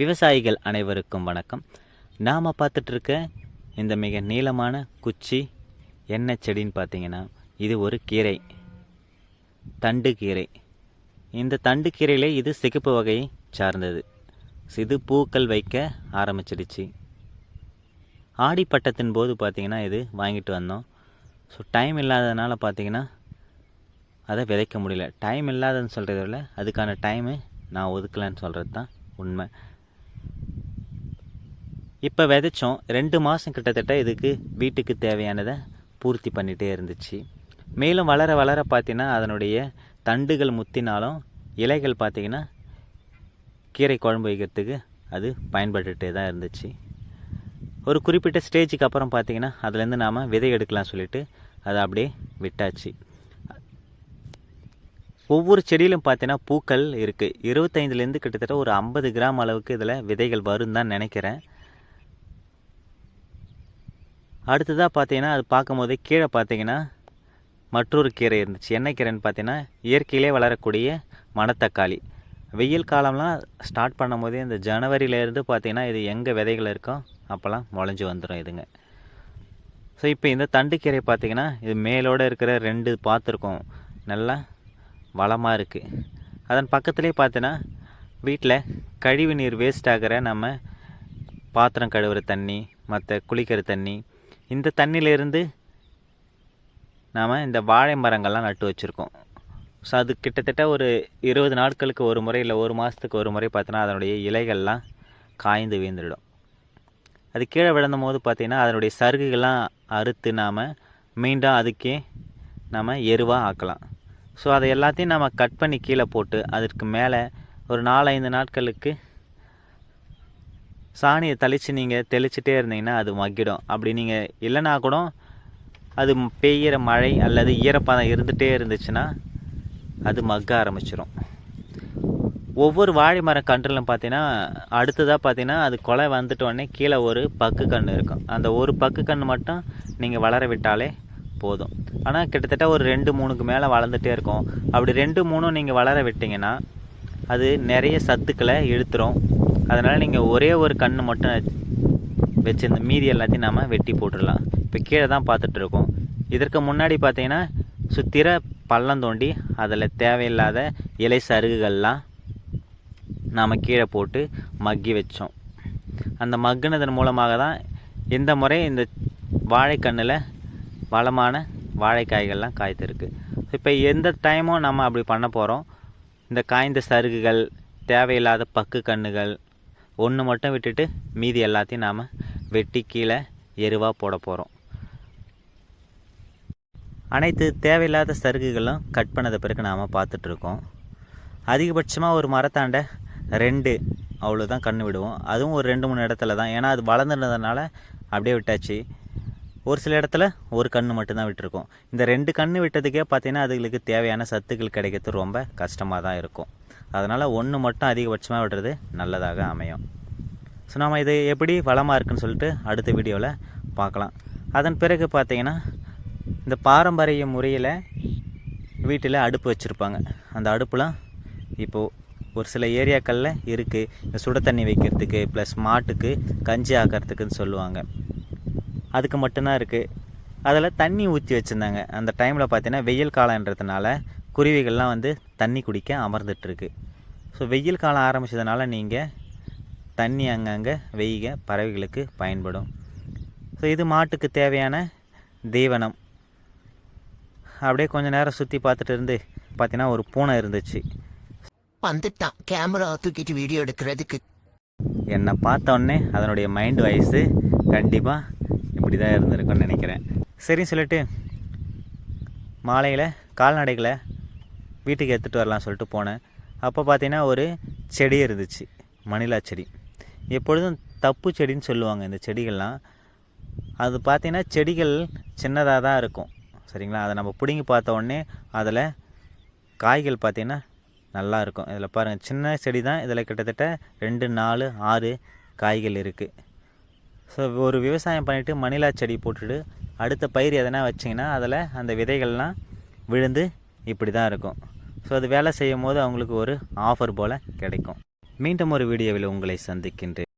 விவசாயிகள் அனைவருக்கும் வணக்கம். நாம் பார்த்துட்ருக்க இந்த மிக நீளமான குச்சி என்ன செடின்னு பார்த்தீங்கன்னா இது ஒரு கீரை. தண்டு கீரை. இந்த தண்டு கீரையிலே இது சிகப்பு வகையை சார்ந்தது. இது பூக்கள் வைக்க ஆரம்பிச்சிடுச்சு. ஆடிப்பட்டத்தின் போது பார்த்தீங்கன்னா இது வாங்கிட்டு வந்தோம். ஸோ டைம் இல்லாததுனால பார்த்தீங்கன்னா அதை விதைக்க முடியல. டைம் இல்லாதன்னு சொல்கிறத விட அதுக்கான டைமு நான் ஒதுக்கலைன்னு சொல்கிறது தான் உண்மை. இப்போ விதைச்சோம். ரெண்டு மாதம் கிட்டத்தட்ட இதுக்கு வீட்டுக்கு தேவையானதை பூர்த்தி பண்ணிகிட்டே இருந்துச்சு. மேலும் வளர வளர பார்த்தீங்கன்னா அதனுடைய தண்டுகள் முத்தினாலும் இலைகள் பார்த்தீங்கன்னா கீரை குழம்பு வைக்கிறதுக்கு அது பயன்பட்டுகிட்டே தான் இருந்துச்சு. ஒரு குறிப்பிட்ட ஸ்டேஜுக்கு அப்புறம் பார்த்திங்கன்னா அதுலேருந்து நாம் விதை எடுக்கலாம் சொல்லிட்டு அதை அப்படியே விட்டாச்சு. ஒவ்வொரு செடியிலும் பார்த்தீங்கன்னா பூக்கள் இருக்குது இருபத்தைந்துலேருந்து கிட்டத்தட்ட ஒரு ஐம்பது கிராம் அளவுக்கு இதில் விதைகள் வரும் தான் நினைக்கிறேன். அடுத்ததாக பார்த்தீங்கன்னா அது பார்க்கும்போதே கீழே பார்த்தீங்கன்னா மற்றொரு கீரை இருந்துச்சு. என்ன கீரைன்னு பார்த்தீங்கன்னா இயற்கையிலே வளரக்கூடிய மணத்தக்காளி. வெயில் காலம்லாம் ஸ்டார்ட் பண்ணும்போதே இந்த ஜனவரியிலேருந்து பார்த்தீங்கன்னா இது எங்கே விதைகள் இருக்கோ அப்போல்லாம் முளைஞ்சி வந்துடும் இதுங்க. ஸோ இப்போ இந்த தண்டுக்கீரை பார்த்திங்கன்னா இது மேலோடு இருக்கிற ரெண்டு பார்த்துருக்கோம். நல்லா வளமாக இருக்குது அதன் பக்கத்துலேயே பார்த்தீங்கன்னா வீட்டில் கழிவு நீர் வேஸ்ட் ஆகிற நம்ம பாத்திரம் கழுவுற தண்ணி மற்ற குளிக்கிற தண்ணி இந்த தண்ணியிலேருந்து நாம் இந்த வாழை மரங்கள்லாம் நட்டு வச்சுருக்கோம். ஸோ அது கிட்டத்தட்ட ஒரு இருபது நாட்களுக்கு ஒரு முறை இல்லை ஒரு மாதத்துக்கு ஒரு முறை பார்த்தோன்னா அதனுடைய இலைகள்லாம் காய்ந்து வீழ்ந்துடும் அது கீழே விழுந்த போது பார்த்திங்கன்னா அதனுடைய சருகுகள்லாம் அறுத்து நாம் மீண்டும் அதுக்கே நாம் எருவாக ஆக்கலாம். ஸோ அதை எல்லாத்தையும் நம்ம கட் பண்ணி கீழே போட்டு அதற்கு மேலே ஒரு நாலஞ்சு நாட்களுக்கு சாணியை தெளித்து நீங்கள் தெளிச்சிட்டே இருந்தீங்கன்னா அது மக்கிடும். அப்படி நீங்கள் இல்லைனா கூட அது பெய்கிற மழை அல்லது ஈரப்பதம் இருந்துகிட்டே இருந்துச்சுன்னா அது மக்க ஆரம்பிச்சிடும் ஒவ்வொரு வாழை மர கன்றுலும் பார்த்தீங்கன்னா அடுத்ததாக பார்த்தீங்கன்னா அது கொலை வந்துட்டோடனே கீழே ஒரு பக்கு கன்று இருக்கும். அந்த ஒரு பக்கு கன்று மட்டும் நீங்கள் வளர விட்டாலே போதும். ஆனால் கிட்டத்தட்ட ஒரு ரெண்டு மூணுக்கு மேலே வளர்ந்துட்டே இருக்கும். அப்படி ரெண்டு மூணும் நீங்கள் வளர விட்டிங்கன்னா அது நிறைய சத்துக்களை இழுத்துரும். அதனால் நீங்கள் ஒரே ஒரு கன்று மட்டும் வச்சு இந்த மீதி எல்லாத்தையும் நாம் வெட்டி போட்டுடலாம். இப்போ கீழே தான் பார்த்துட்ருக்கோம் இதற்கு முன்னாடி பார்த்தீங்கன்னா சுத்திர பள்ளம் தோண்டி அதில் தேவையில்லாத இலை சருகுகள்லாம் நாம் கீழே போட்டு மக்கி வச்சோம். அந்த மக்குனதன் மூலமாக தான் இந்த முறை இந்த வாழைக்கண்ணில் வளமான வாழைக்காய்கள்லாம் காய்த்திருக்கு. இப்போ எந்த டைமும் நம்ம அப்படி பண்ண போகிறோம் இந்த காய்ந்த சருகுகள் தேவையில்லாத பக்கு கண்ணுகள். ஒன்று மட்டும் விட்டுட்டு மீதி எல்லாத்தையும் நாம் வெட்டி கீழே எருவாக போட போகிறோம் அனைத்து தேவையில்லாத சருகுகளும் கட் பண்ணத பிறகு நாம் பார்த்துட்ருக்கோம் அதிகபட்சமாக ஒரு மரத்தாண்ட ரெண்டு அவ்வளோதான் கன்று விடுவோம். அதுவும் ஒரு ரெண்டு மூணு இடத்துல தான். ஏன்னா அது வளர்ந்துருந்ததுனால அப்படியே விட்டாச்சு. ஒரு சில இடத்துல ஒரு கன்று மட்டும்தான் விட்டுருக்கோம். இந்த ரெண்டு கன்று விட்டதுக்கே பார்த்தீங்கன்னா அதுகளுக்கு தேவையான சத்துக்கள் கிடைக்கிறது ரொம்ப கஷ்டமாக தான் இருக்கும். அதனால் ஒன்று மட்டும் அதிகபட்சமாக விடுறது நல்லதாக அமையும். ஸோ நம்ம இது எப்படி வளமாக இருக்குன்னு சொல்லிட்டு அடுத்த வீடியோவில் பார்க்கலாம். அதன் பிறகு பார்த்திங்கன்னா இந்த பாரம்பரிய முறையில் வீட்டில் அடுப்பு வச்சுருப்பாங்க. அந்த அடுப்புலாம் இப்போது ஒரு சில ஏரியாக்களில் இருக்குது இந்த சுட தண்ணி வைக்கிறதுக்கு ப்ளஸ் மாட்டுக்கு கஞ்சி ஆக்கிறதுக்குன்னு சொல்லுவாங்க. அதுக்கு மட்டும்தான் இருக்குது அதில் தண்ணி ஊற்றி வச்சுருந்தாங்க. அந்த டைமில் பார்த்தீங்கன்னா வெயில் காலன்றதுனால குருவிகள்லாம் வந்து தண்ணி குடிக்க அமர்ந்துட்டுருக்கு ஸோ வெயில் காலம் ஆரம்பித்ததுனால நீங்கள் தண்ணி அங்கங்கே வெய்க பறவைகளுக்கு பயன்படும். ஸோ இது மாட்டுக்கு தேவையான தீவனம். அப்படியே கொஞ்ச நேரம் சுற்றி பார்த்துட்டு இருந்து பார்த்தீங்கன்னா ஒரு பூனை இருந்துச்சு. வந்துட்டான். கேமரா தூக்கிட்டு வீடியோ எடுக்கிறதுக்கு. என்னை பார்த்த உடனே அதனுடைய மைண்ட் வாய்ஸு கண்டிப்பாக இப்படி தான் இருந்திருக்கும்னு நினைக்கிறேன். சரின்னு சொல்லிட்டு மாலையில் கால்நடைகளை வீட்டுக்கு எடுத்துகிட்டு வரலாம் சொல்லிட்டு போனேன். அப்போ பார்த்தீங்கன்னா ஒரு செடி இருந்துச்சு மணிலா செடி. எப்பொழுதும் தப்பு செடின்னு சொல்லுவாங்க இந்த செடிகள்லாம். அது பார்த்தீங்கன்னா செடிகள் சின்னதாக தான் இருக்கும். சரிங்களா? அதை நம்ம பிடுங்கி பார்த்த உடனே அதில் காய்கள் பார்த்திங்கன்னா நல்லா இருக்கும். இதில் பாருங்கள் சின்ன செடி தான். இதில் கிட்டத்தட்ட ரெண்டு நாலு ஆறு காய்கள் இருக்குது ஸோ ஒரு விவசாயம் பண்ணிவிட்டு மணிலா செடி போட்டுட்டு அடுத்த பயிர் எதனா வச்சிங்கன்னா அதில் அந்த விதைகள்லாம் விழுந்து இப்படி தான் இருக்கும். ஸோ அது வேலை செய்யும் போது அவங்களுக்கு ஒரு ஆஃபர் போல் கிடைக்கும். மீண்டும் ஒரு வீடியோவில் உங்களை சந்திக்கின்றேன்.